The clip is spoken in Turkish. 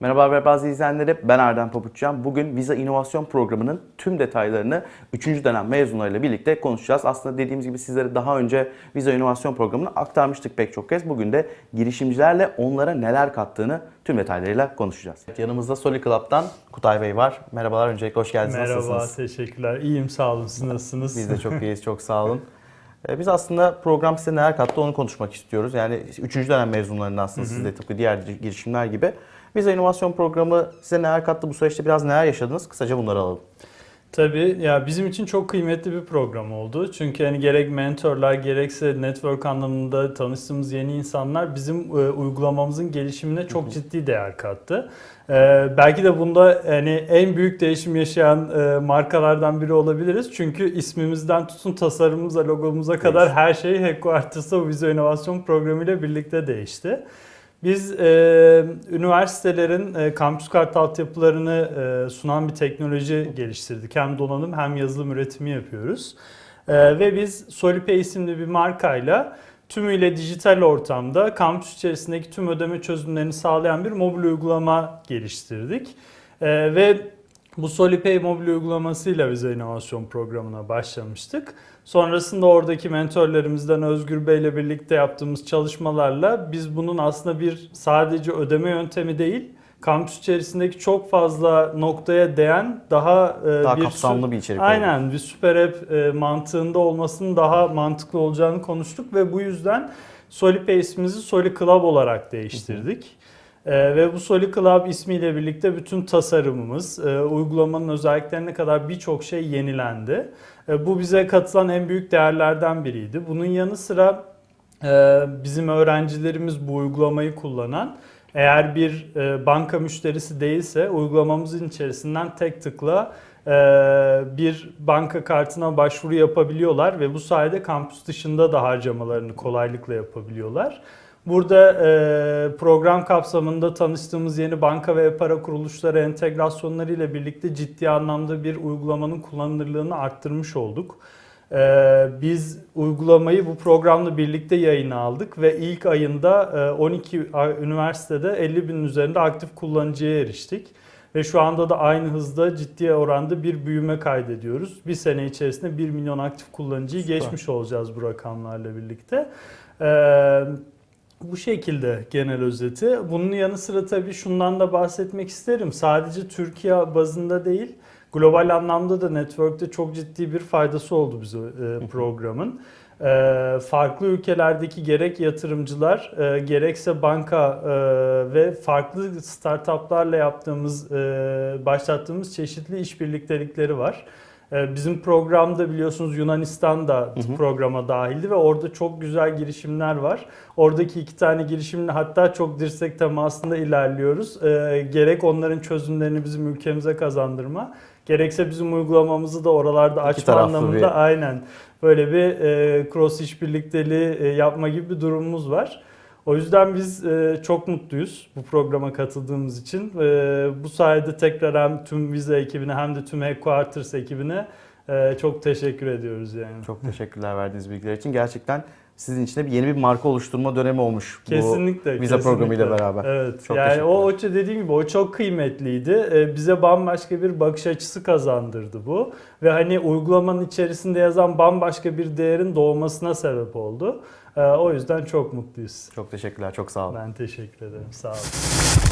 Merhaba Haber bazı izleyenleri ben Erdem Pabuçcan. Bugün Visa İnovasyon Programı'nın tüm detaylarını 3. dönem mezunlarıyla birlikte konuşacağız. Aslında dediğimiz gibi sizlere daha önce Visa İnovasyon Programı'nı aktarmıştık pek çok kez. Bugün de girişimcilerle onlara neler kattığını tüm detaylarıyla konuşacağız. Yanımızda Soli Club'dan Kutay Bey var. Merhabalar öncelikle hoş geldiniz. Merhaba, Nasılsınız? teşekkürler. İyiyim, sağ olun. Siz nasılsınız? Biz de çok iyiyiz, çok sağ olun. Ee, Biz aslında program size neler kattı onu konuşmak istiyoruz. Yani 3. dönem mezunlarından aslında siz de tıpkı diğer girişimler gibi. Visa İnovasyon Programı size neler kattı? Bu süreçte biraz neler yaşadınız? Kısaca bunları alalım. Tabii ya bizim için çok kıymetli bir program oldu. Çünkü hani gerek mentorlar gerekse network anlamında tanıştığımız yeni insanlar bizim e, uygulamamızın gelişimine çok ciddi değer kattı. E, belki de bunda hani en büyük değişim yaşayan e, markalardan biri olabiliriz. Çünkü ismimizden tutun tasarımımıza, logomuza kadar her şey Headquarters'ta Visa İnovasyon Programı ile birlikte değişti. Biz e, üniversitelerin e, kampüs kart altyapılarını e, sunan bir teknoloji geliştirdik. Hem donanım hem yazılım üretimi yapıyoruz. E, ve biz Solipay isimli bir markayla tümüyle dijital ortamda kampüs içerisindeki tüm ödeme çözümlerini sağlayan bir mobil uygulama geliştirdik. E, ve bu Solipay mobil uygulamasıyla Visa İnovasyon Programı'na başlamıştık. Sonrasında oradaki mentorlarımızdan Özgür Bey ile birlikte yaptığımız çalışmalarla biz bunun aslında bir sadece ödeme yöntemi değil, kampüs içerisindeki çok fazla noktaya değen daha, e, Daha bir kapsamlı bir içerik oldu. Aynen bir süper app e, mantığında olmasının daha mantıklı olacağını konuştuk ve bu yüzden Solipay ismimizi Soli Club olarak değiştirdik. Ee, ve bu Soli Club ismiyle birlikte bütün tasarımımız, e, uygulamanın özelliklerine kadar birçok şey yenilendi. E, bu bize katılan en büyük değerlerden biriydi. Bunun yanı sıra e, bizim öğrencilerimiz bu uygulamayı kullanan eğer bir e, banka müşterisi değilse uygulamamızın içerisinden tek tıkla e, bir banka kartına başvuru yapabiliyorlar ve bu sayede kampüs dışında da harcamalarını kolaylıkla yapabiliyorlar. Burada e, program kapsamında tanıştığımız yeni banka ve para kuruluşları entegrasyonları ile birlikte ciddi anlamda bir uygulamanın kullanılırlığını arttırmış olduk. E, biz uygulamayı bu programla birlikte yayına aldık ve ilk ayında e, 12 a- üniversitede 50 binin üzerinde aktif kullanıcıya eriştik. Ve şu anda da aynı hızda ciddi oranda bir büyüme kaydediyoruz. Bir sene içerisinde 1 milyon aktif kullanıcıyı Süper. geçmiş olacağız bu rakamlarla birlikte. Ee, bu şekilde genel özeti. Bunun yanı sıra tabii şundan da bahsetmek isterim. Sadece Türkiye bazında değil, global anlamda da network'te çok ciddi bir faydası oldu bize e, programın. E, farklı ülkelerdeki gerek yatırımcılar, e, gerekse banka ve farklı startuplarla yaptığımız, başlattığımız çeşitli işbirliktelikleri var. Ee, Bizim programda biliyorsunuz Yunanistan da programa dahildi ve orada çok güzel girişimler var. Oradaki iki tane girişimle hatta çok dirsek temasında ilerliyoruz. Ee, gerek onların çözümlerini bizim ülkemize kazandırma, gerekse bizim uygulamamızı da oralarda açma anlamında bir- aynen böyle bir e, cross işbirlikteliği e, yapma gibi bir durumumuz var. O yüzden biz e, çok mutluyuz bu programa katıldığımız için. E, bu sayede tekrar hem tüm Visa ekibine hem de tüm Headquarters ekibine e, çok teşekkür ediyoruz yani. Çok teşekkürler verdiğiniz bilgiler için. Gerçekten sizin için de bir yeni bir marka oluşturma dönemi olmuş. bu Kesinlikle. Visa kesinlikle. programıyla beraber. Evet. Çok yani o, o dediğim gibi o çok kıymetliydi. E, bize bambaşka bir bakış açısı kazandırdı bu. Ve hani uygulamanın içerisinde yazan bambaşka bir değerin doğmasına sebep oldu. E, o yüzden çok mutluyuz. Çok teşekkürler, çok sağ olun. Ben teşekkür ederim. Sağ olun.